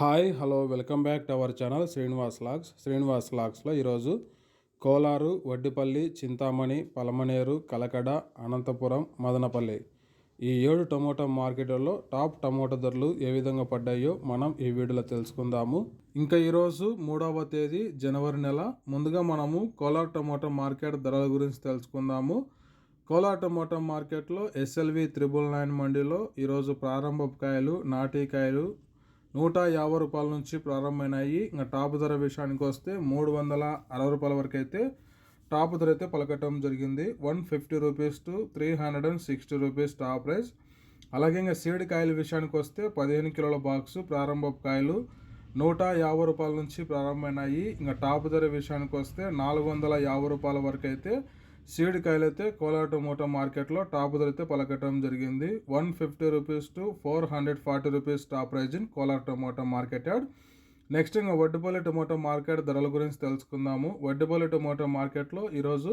Hi hello welcome back to our channel Srinivas logs. Srinivas లాగ్స్లో ఈరోజు కోలారు వడ్డిపల్లి చింతామణి పలమనేరు కలకడ అనంతపురం మదనపల్లి ఈ ఏడు tomato మార్కెట్లలో టాప్ టమోటా ధరలు ఏ విధంగా పడ్డాయో మనం ఈ వీడియోలో తెలుసుకుందాము. ఇంకా ఈరోజు మూడవ తేదీ జనవరి నెల. ముందుగా మనము కోలార్ టమోటా మార్కెట్ ధరల గురించి తెలుసుకుందాము. కోలార్ టమోటా మార్కెట్లో ఎస్ఎల్వి త్రిబుల్ నైన్ మండీలో ఈరోజు ప్రారంభపు కాయలు నాటికాయలు నూట యాభై రూపాయల నుంచి ప్రారంభమైనాయి. ఇంకా టాప్ ధర విషయానికి వస్తే మూడు వందల అరవై రూపాయల వరకు అయితే టాప్ ధర అయితే పలకటం జరిగింది. One fifty rupees to three hundred and sixty rupees top price అలాగే ఇంకా సీడ్ కాయల విషయానికి వస్తే పదిహేను కిలోల బాక్స్ ప్రారంభ కాయలు నూట యాభై రూపాయల నుంచి ప్రారంభమైనాయి. ఇంకా టాప్ ధర విషయానికి వస్తే నాలుగు వందల యాభై రూపాయల వరకు అయితే సీడ్ కాయలైతే కోలార్ టమోటా మార్కెట్లో టాప్ ధరైతే పలకటం జరిగింది. One fifty rupees to four hundred forty rupees top price in Kolar market yard. Next ఇంకా వడ్డుపల్లి టమోటా మార్కెట్ ధరల గురించి తెలుసుకుందాము. వడ్డపల్లి టమోటా మార్కెట్లో ఈరోజు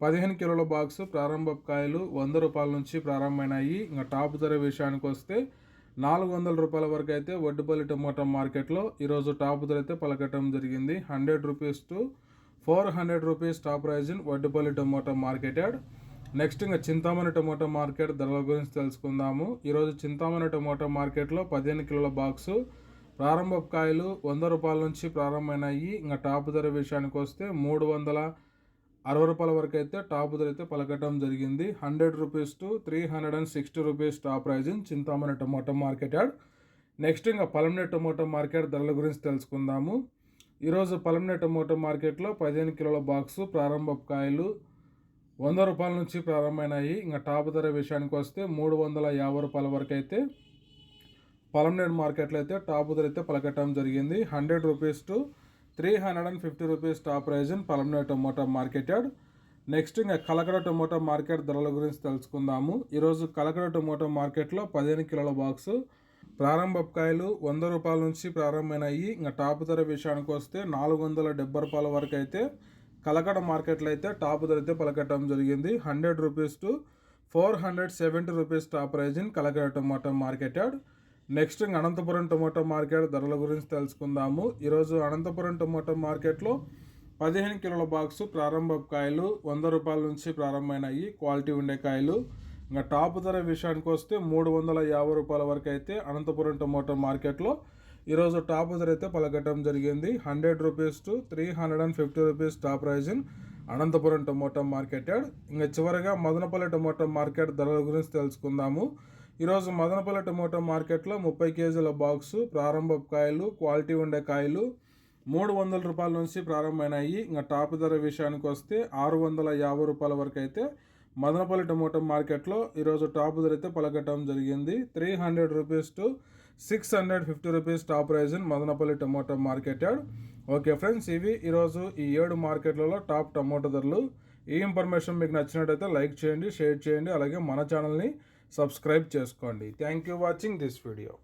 పదిహేను కిలోల బాక్స్ ప్రారంభ కాయలు వంద రూపాయల నుంచి ప్రారంభమైనాయి. ఇంకా టాప్ ధర విషయానికి వస్తే నాలుగు వందల రూపాయల వరకు అయితే వడ్డుపల్లి టమోటో మార్కెట్లో ఈరోజు టాప్ ధర అయితే పలకటం జరిగింది. Hundred rupees to four hundred rupees top price in Vaddupalli tomato market yard next ఇంకా చింతామణి టమోటా మార్కెట్ ధరల గురించి తెలుసుకుందాము. ఈరోజు చింతామణి టమోటా మార్కెట్లో పదిహేను కిలోల బాక్సు ప్రారంభ కాయలు వంద రూపాయల నుంచి ప్రారంభమైనాయి. ఇంకా టాప్ ధర విషయానికి వస్తే మూడు వందల అరవై రూపాయల వరకు అయితే టాప్ ధర అయితే పలకటం జరిగింది. Hundred rupees to three hundred and sixty rupees top price in Chintamani tomato market yard. Next ఇంకా పలమనే టమోటా మార్కెట్ ధరల గురించి తెలుసుకుందాము. ఈరోజు పలమనే టమోటో మార్కెట్లో పదిహేను కిలోల బాక్సు ప్రారంభ కాయలు వంద రూపాయల నుంచి ప్రారంభమైనాయి. ఇంకా టాప్ ధర విషయానికి వస్తే మూడు వందల యాభై రూపాయల వరకు అయితే పలమనేడు మార్కెట్లో అయితే టాప్ ధర అయితే పలకటం జరిగింది. Hundred rupees to three hundred and fifty rupees top price in Palamaner tomato market yard next ఇంకా కలకడ టమోటో మార్కెట్ ధరల గురించి తెలుసుకుందాము. ఈరోజు కలకడ టొమాటో మార్కెట్లో పదిహేను కిలోల బాక్సు ప్రారంభ కాయలు వంద రూపాయల నుంచి ప్రారంభమైనాయి. ఇంకా టాప్ ధర విషయానికి వస్తే నాలుగు వందల డెబ్బై రూపాయల వరకు అయితే కలకడ మార్కెట్లో అయితే టాప్ ధర అయితే పలకటం జరిగింది. Hundred rupees to four hundred seventy rupees top price in Kalakada tomato market yard next ఇంకా అనంతపురం టొమాటో మార్కెట్ ధరల గురించి తెలుసుకుందాము. ఈరోజు అనంతపురం టొమాటో మార్కెట్లో పదిహేను కిలోల బాక్సు ప్రారంభ కాయలు వంద రూపాయల నుంచి ప్రారంభమైనాయి. క్వాలిటీ ఉండే కాయలు ఇంకా టాప్ ధర విషయానికి వస్తే మూడు వందల యాభై రూపాయల వరకు అయితే అనంతపురం టొమాటో మార్కెట్లో ఈరోజు టాప్ ధర అయితే పలకటం జరిగింది. Hundred rupees to three hundred and fifty rupees top price in Anantapuram tomato market yard ఇంకా చివరిగా మదనపల్లి టొమాటో మార్కెట్ ధరల గురించి తెలుసుకుందాము. ఈరోజు మదనపల్లి టొమాటో మార్కెట్లో ముప్పై కేజీల బాక్సు ప్రారంభ కాయలు క్వాలిటీ ఉండే కాయలు మూడు వందల రూపాయల నుంచి ప్రారంభమైనాయి. ఇంకా టాప్ ధర విషయానికి వస్తే ఆరు వందల యాభై రూపాయల వరకు అయితే మదనపల్లి టమోటో మార్కెట్లో ఈరోజు టాప్ ధర అయితే పలకటం జరిగింది. Three hundred rupees to six hundred fifty rupees top price in Madanapalle tomato market yard okay friends ఇవి ఈరోజు ఈ ఏడు మార్కెట్లలో టాప్ టమోటో ధరలు. ఈ ఇన్ఫర్మేషన్ మీకు నచ్చినట్టయితే లైక్ చేయండి షేర్ చేయండి అలాగే మన ఛానల్ని సబ్స్క్రైబ్ చేసుకోండి. Thank you watching this video.